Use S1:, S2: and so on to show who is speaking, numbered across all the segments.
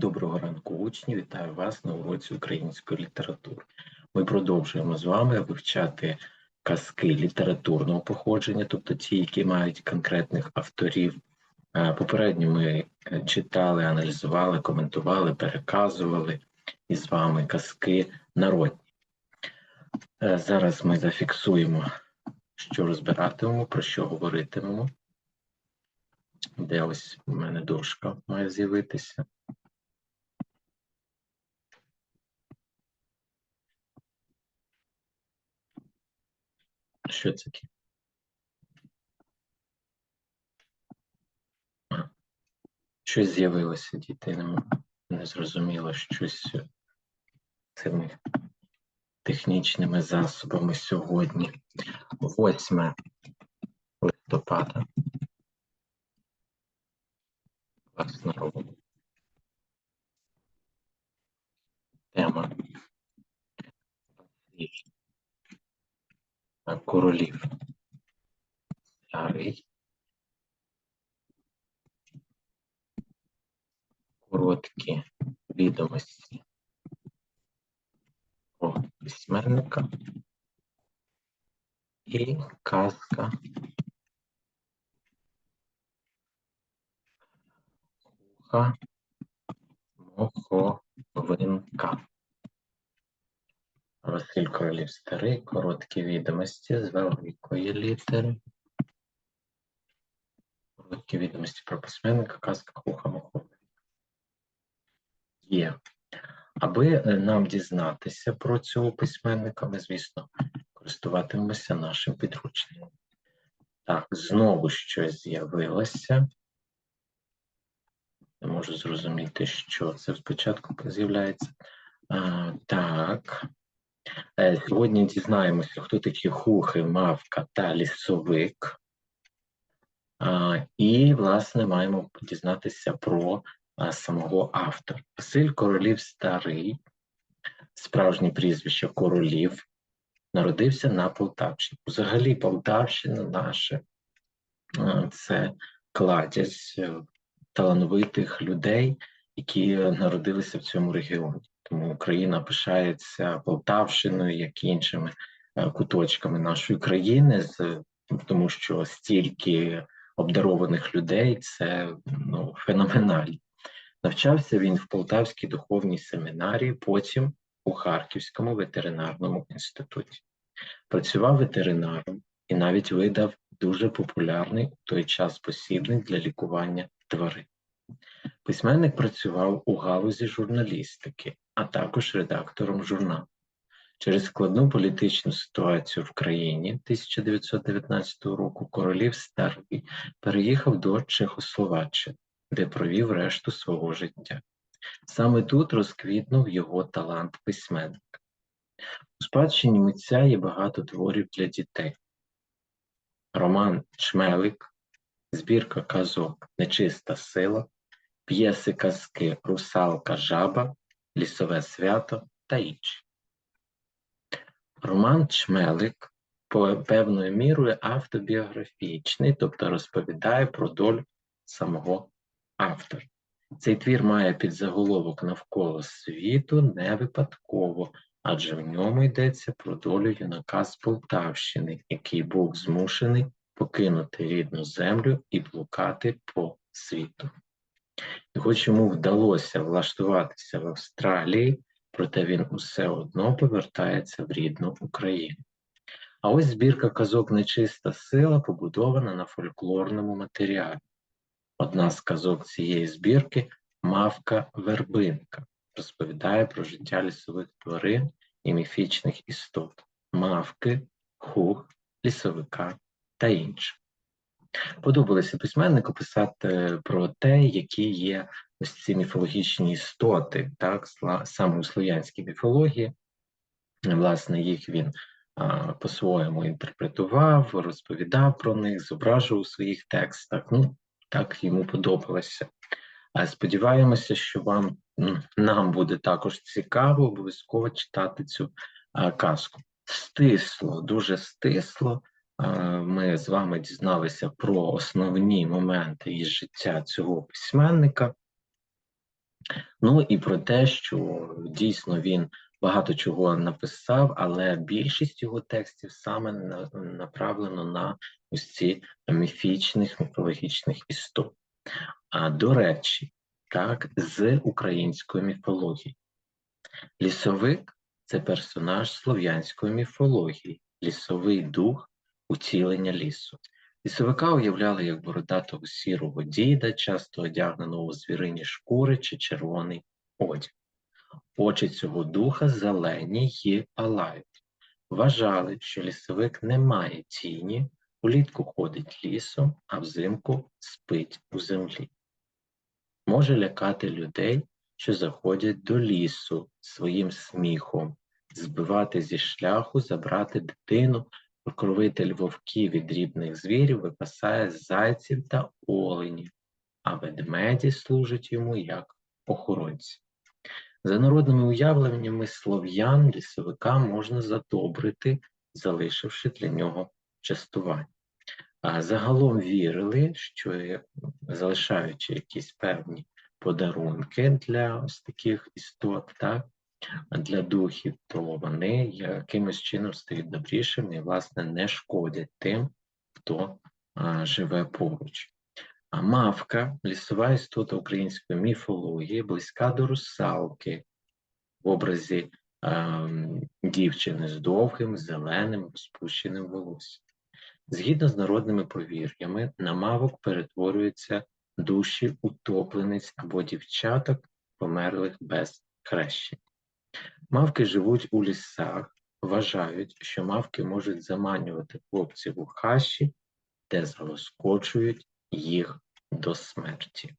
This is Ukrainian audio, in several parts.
S1: Доброго ранку, учні! Вітаю вас на уроці української літератури. Ми продовжуємо з вами вивчати казки літературного походження, тобто ті, які мають конкретних авторів. Е, Попередньо ми е, читали, аналізували, коментували, переказували із вами казки народні. Е, Зараз ми зафіксуємо, що розбиратимемо, про що говоритимемо. Де ось у мене дошка має з'явитися. Що це таке? Щось з'явилося, діти. Не, зрозуміло щось цими технічними засобами сьогодні. 8 листопада. Клас народу. Тема. Королів. Старий. Короткі відомості про письменника і казка Куха Моховинка. Василь Королів Старий, короткі відомості з великої літери. Короткі відомості про письменника, казка Куха Моховинка. Є. Аби е, нам дізнатися про цього письменника, ми, звісно, користуватимемося нашим підручником. Так, знову щось з'явилося. Не можу зрозуміти, що це спочатку з'являється. Так. Е, Сьогодні дізнаємося, хто такі хухи, мавка та лісовик. І, власне, маємо дізнатися про самого автора. Василь Королів Старий, справжнє прізвище Королів, народився на Полтавщині. Взагалі, Полтавщина наша це кладязь е, талановитих людей, які народилися в цьому регіоні. Тому Україна пишається Полтавщиною, як і іншими е, куточками нашої країни, тому що стільки обдарованих людей це ну, феноменально. Навчався він в Полтавській духовній семінарії, потім у Харківському ветеринарному інституті. Працював ветеринаром і навіть видав дуже популярний у той час посібник для лікування тварин. Письменник працював у галузі журналістики, а також редактором журналу. Через складну політичну ситуацію в країні 1919 року королів Старий переїхав до Чехословаччини, де провів решту свого життя. Саме тут розквітнув його талант письменника. У спадщині митця є багато творів для дітей. Роман Чмелик, збірка казок Нечиста сила, п'єси казки Русалка Жаба, Лісове свято та інші. Роман Чмелик певною мірою автобіографічний, тобто розповідає про долю самого автора. Цей твір має підзаголовок навколо світу не випадково, адже в ньому йдеться про долю юнака з Полтавщини, який був змушений покинути рідну землю і блукати по світу. Хоч йому вдалося влаштуватися в Австралії, проте він усе одно повертається в рідну Україну. А ось збірка казок Нечиста сила побудована на фольклорному матеріалі. Одна з казок цієї збірки Мавка Вербинка розповідає про життя лісових тварин і міфічних істот, мавки, хух, лісовика та інше. Подобалося письменнику писати про те, які є ось ці міфологічні істоти, так, саме у слов'янській міфології. Власне, їх він по-своєму інтерпретував, розповідав про них, зображував у своїх текстах. Ну, так йому подобалося. Сподіваємося, що вам нам буде також цікаво обов'язково читати цю казку. Стисло, дуже стисло. Ми з вами дізналися про основні моменти із життя цього письменника. Ну і про те, що дійсно він багато чого написав, але більшість його текстів саме направлено на ось ці міфічних міфологічних істот. А до речі, так, з української міфології. Лісовик це персонаж слов'янської міфології, лісовий дух утілення лісу. Лісовика уявляли як бородатого сірого діда, часто одягненого у звірині шкури чи червоний одяг. Очі цього духа зелені й палають. Вважали, що лісовик не має тіні, улітку ходить лісом, а взимку спить у землі. Може лякати людей, що заходять до лісу своїм сміхом, збивати зі шляху, забрати дитину, покровитель вовків і дрібних звірів випасає зайців та оленів, а ведмеді служать йому як охоронці. За народними уявленнями слов'ян лісовика можна задобрити, залишивши для нього частування. А загалом вірили, що залишаючи якісь певні подарунки для ось таких істот, так, для духів, то вони якимось чином стають добрішими і, власне, не шкодять тим, хто а, живе поруч. А мавка лісова істота української міфології, близька до русалки в образі е, дівчини з довгим, зеленим, спущеним волоссям. Згідно з народними повір'ями, на мавок перетворюються душі утоплениць або дівчаток, померлих без хрещення. Мавки живуть у лісах, вважають, що мавки можуть заманювати хлопців у хащі, де залоскочують їх до смерті.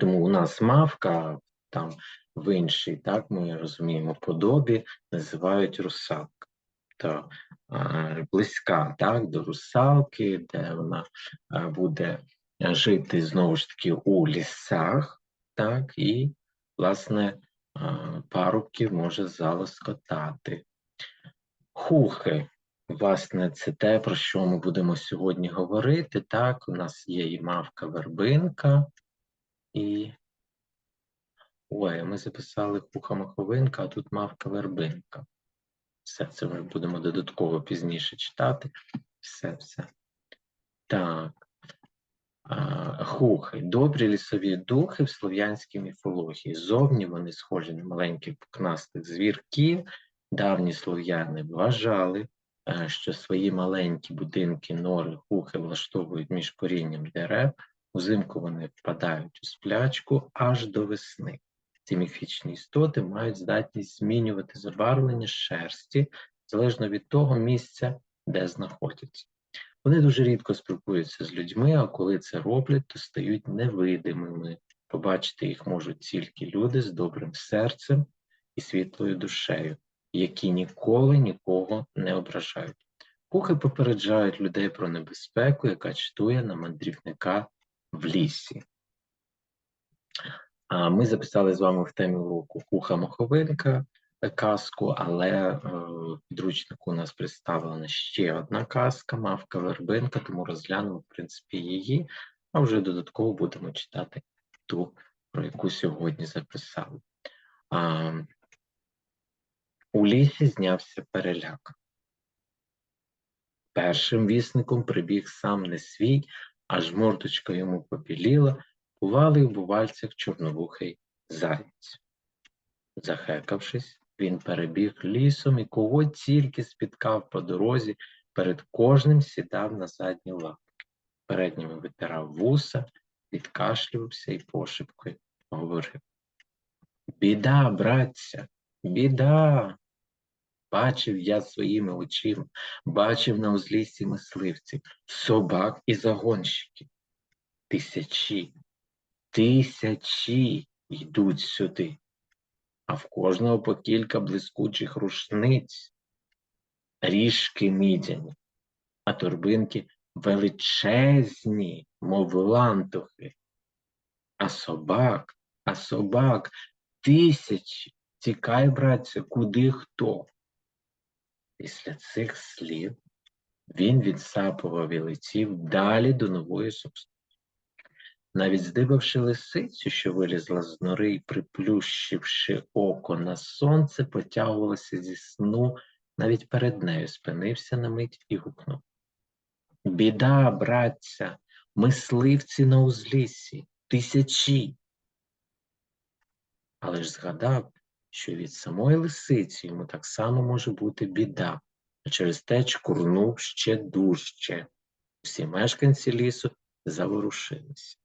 S1: Тому у нас мавка там в іншій, так ми розуміємо, подобі називають русалка. Е, близька так, до русалки, де вона буде жити знову ж таки у лісах, так, і, власне, парубків може залоскотати. Хухи Власне, це те, про що ми будемо сьогодні говорити. Так, у нас є і мавка вербинка, і. Ой, ми записали куха маховинка, а тут мавка вербинка. Все це ми будемо додатково пізніше читати. Все, все. Так. Хухи. Добрі лісові духи в слов'янській міфології. Зовні вони схожі на маленьких пукнастих звірків. Давні слов'яни вважали, Е, що свої маленькі будинки, нори, хухи влаштовують між корінням дерев, узимку вони впадають у сплячку аж до весни. Ці міфічні істоти мають здатність змінювати забарвлення шерсті залежно від того місця, де знаходяться. Вони дуже рідко спілкуються з людьми, а коли це роблять, то стають невидимими. Побачити їх можуть тільки люди з добрим серцем і світлою душею які ніколи нікого не ображають. Кухи попереджають людей про небезпеку, яка чтує на мандрівника в лісі. А Ми записали з вами в темі уроку Куха Моховинка казку, але е, в підручнику у нас представлена ще одна казка, мавка вербинка, тому розглянемо, в принципі, її, а вже додатково будемо читати ту, про яку сьогодні записали. У лісі знявся переляк. Першим вісником прибіг сам не свій, аж мордочка йому побіліла, бувалий у бувальцях чорновухий заєць. Захекавшись, він перебіг лісом і кого тільки спіткав по дорозі, перед кожним сідав на задні лапки, передніми витирав вуса, відкашлювався і пошепкою говорив Біда, братця, біда. Бачив я своїми очима, бачив на узліссі мисливців, собак і загонщиків. Тисячі, тисячі йдуть сюди, а в кожного по кілька блискучих рушниць, ріжки мідяні, а торбинки величезні, мов лантухи, а собак, а собак тисячі. Тікай, братця, куди хто. Після цих слів він відсапував і летів далі до нової зустрічі. Навіть здибавши лисицю, що вилізла з нори і приплющивши око на сонце, потягувалася зі сну, навіть перед нею спинився на мить і гукнув. Біда, братця, мисливці на узліссі, тисячі. Але ж згадав, що від самої лисиці йому так само може бути біда, а через те чкурнув ще дужче. Всі мешканці лісу заворушилися.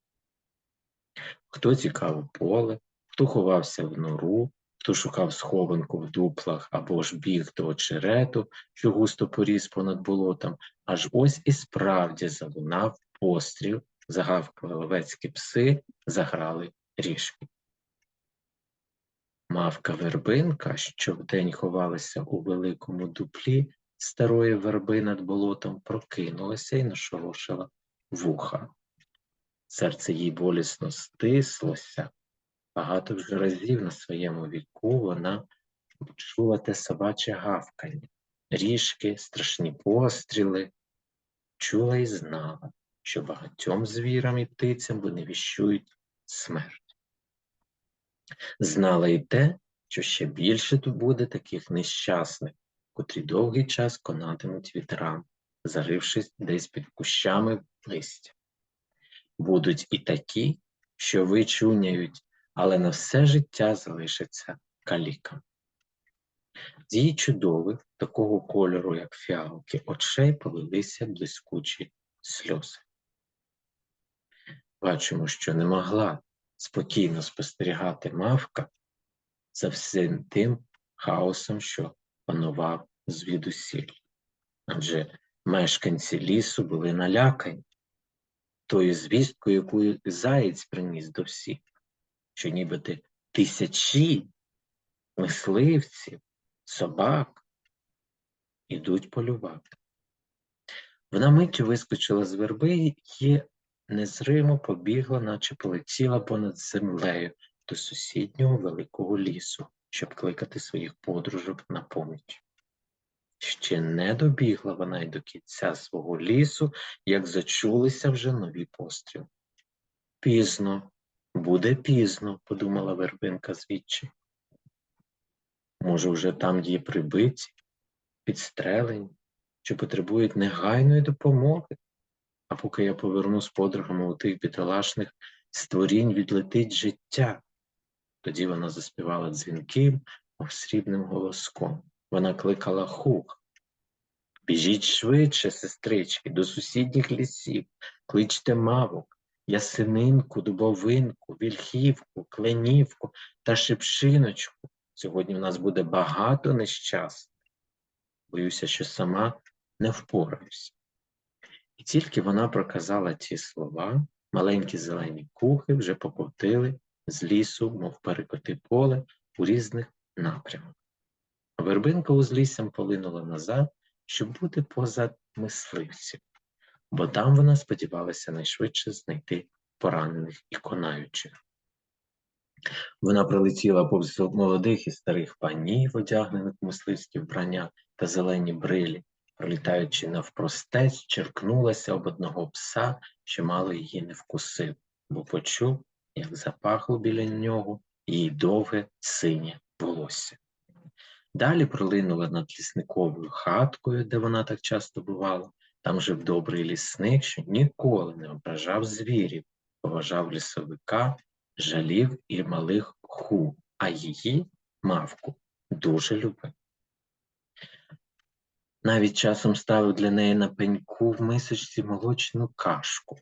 S1: Хто тікав у поле, хто ховався в нору, хто шукав схованку в дуплах або ж біг до очерету, що густо поріс понад болотом, аж ось і справді залунав постріл, загавкали ловецькі пси, заграли ріжки. Мавка вербинка, що вдень ховалася у великому дуплі старої верби над болотом, прокинулася і нашорошила вуха. Серце їй болісно стислося. Багато вже разів на своєму віку вона чула те собаче гавкання, ріжки, страшні постріли, чула і знала, що багатьом звірам і птицям вони віщують смерть. Знала й те, що ще більше тут буде таких нещасних, котрі довгий час конатимуть вітрам, зарившись десь під кущами листя. Будуть і такі, що вичуняють, але на все життя залишаться каліками. З її чудових, такого кольору, як фіалки, очей полилися блискучі сльози. Бачимо, що не могла спокійно спостерігати мавка за всім тим хаосом, що панував звідусіль. Адже мешканці лісу були налякані тою звісткою, яку заєць приніс до всіх, що нібито тисячі мисливців, собак ідуть полювати. Вона миттю вискочила з верби і незримо побігла, наче полетіла понад землею до сусіднього великого лісу, щоб кликати своїх подружок на поміч. Ще не добігла вона й до кінця свого лісу, як зачулися вже нові постріли. Пізно, буде пізно, подумала вербинка звідчі. Може, вже там є прибиті, підстрелені, що потребують негайної допомоги. А поки я поверну з подругами у тих бідолашних створінь відлетить життя. Тоді вона заспівала дзвінким, срібним голоском. Вона кликала хух. Біжіть швидше, сестрички, до сусідніх лісів, кличте мавок, ясенинку, дубовинку, вільхівку, кленівку та шипшиночку. Сьогодні в нас буде багато нещасних. Боюся, що сама не впораюся. І тільки вона проказала ті слова, маленькі зелені кухи вже покотили з лісу, мов перекоти поле у різних напрямах. Вербинка узліссям полинула назад, щоб бути поза мисливців, бо там вона сподівалася найшвидше знайти поранених і конаючих. Вона прилетіла повз молодих і старих панів, одягнених мисливські вбрання та зелені брилі, пролітаючи навпростець, черкнулася об одного пса, що мало її не вкусив, бо почув, як запахло біля нього її довге синє волосся. Далі пролинула над лісниковою хаткою, де вона так часто бувала. Там жив добрий лісник, що ніколи не ображав звірів, поважав лісовика, жалів і малих ху, а її мавку дуже любив. Навіть часом ставив для неї на пеньку в мисочці молочну кашку.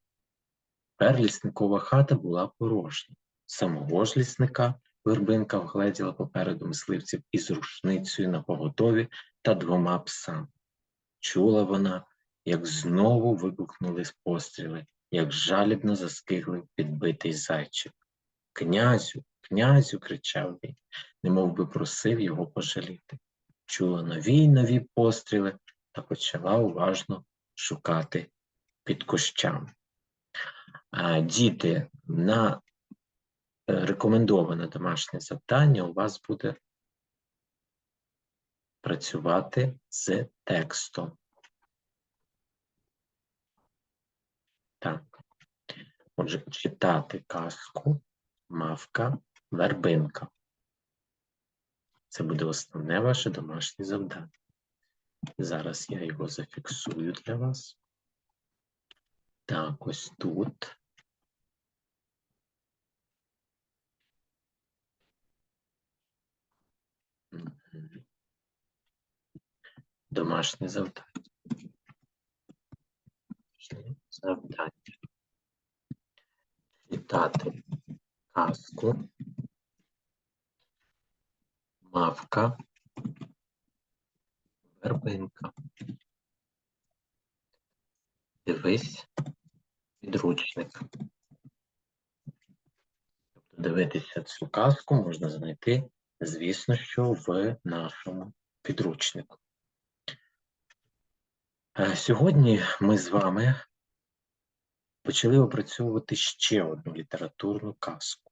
S1: Тепер лісникова хата була порожня. Самого ж лісника вербинка вгледіла попереду мисливців із рушницею на поготові та двома псами. Чула вона, як знову вибухнули постріли, як жалібно заскиглив підбитий зайчик. Князю, князю, кричав він, немов би просив його пожаліти. Чула нові й нові постріли та почала уважно шукати під кущами. А, Діти, на рекомендоване домашнє завдання у вас буде працювати з текстом. Так. Отже, читати казку мавка вербинка. Це буде основне ваше домашнє завдання. Зараз я його зафіксую для вас. Так, ось тут. Домашнє завдання. Завдання. Читати казку. Мавка. Вербинка. Дивись підручник. Тобто дивитися цю казку можна знайти, звісно, що в нашому підручнику. Е, Сьогодні ми з вами почали опрацьовувати ще одну літературну казку.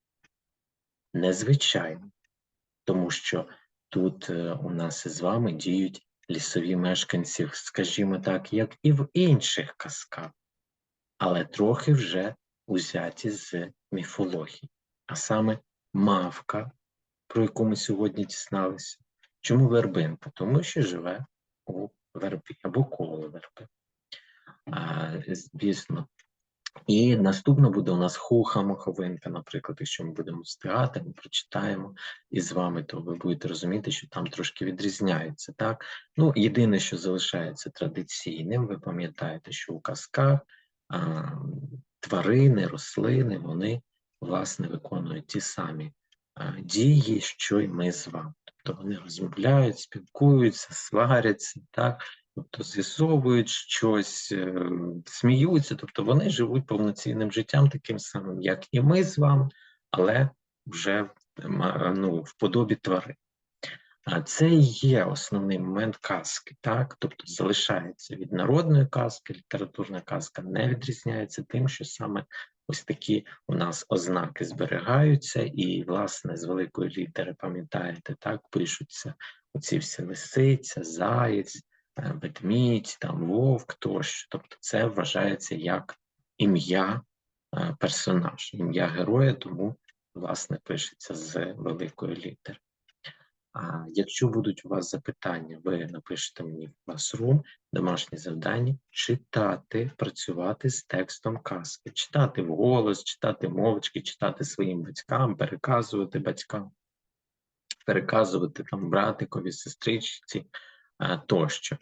S1: Незвичайну, тому що тут е, у нас із вами діють лісові мешканці, скажімо так, як і в інших казках, але трохи вже узяті з міфології, а саме мавка, про яку ми сьогодні дізналися. Чому вербинка? Тому що живе у вербі або коло верби. А, звісно. І наступно буде у нас хуха моховинка, наприклад, якщо ми будемо встигати, ми прочитаємо із вами, то ви будете розуміти, що там трошки відрізняється. Так? Ну, єдине, що залишається традиційним, ви пам'ятаєте, що у казках а, тварини, рослини, вони власне виконують ті самі дії, що й ми з вами. Тобто вони розмовляють, спілкуються, сваряться, так? тобто з'ясовують щось, е, сміються, тобто вони живуть повноцінним життям, таким самим, як і ми з вами, але вже ну, в подобі тварин. А це і є основний момент казки, так? Тобто залишається від народної казки, літературна казка не відрізняється тим, що саме ось такі у нас ознаки зберігаються, і, власне, з великої літери, пам'ятаєте, так, пишуться оці всі лисиця, заєць, е, ведмідь, там вовк тощо. Тобто це вважається як ім'я е, персонажа, ім'я героя, тому, власне, пишеться з великої літери. Якщо будуть у вас запитання, ви напишете мені в Classroom домашнє завдання читати, працювати з текстом казки, читати вголос, читати мовчки, читати своїм батькам, переказувати батькам, переказувати там братикові, сестричці тощо.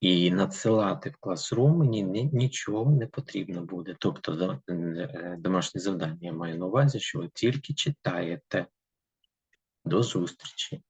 S1: І надсилати в Classroom мені нічого не потрібно буде. Тобто е, домашнє завдання я маю на увазі, що ви тільки читаєте. До зустрічі!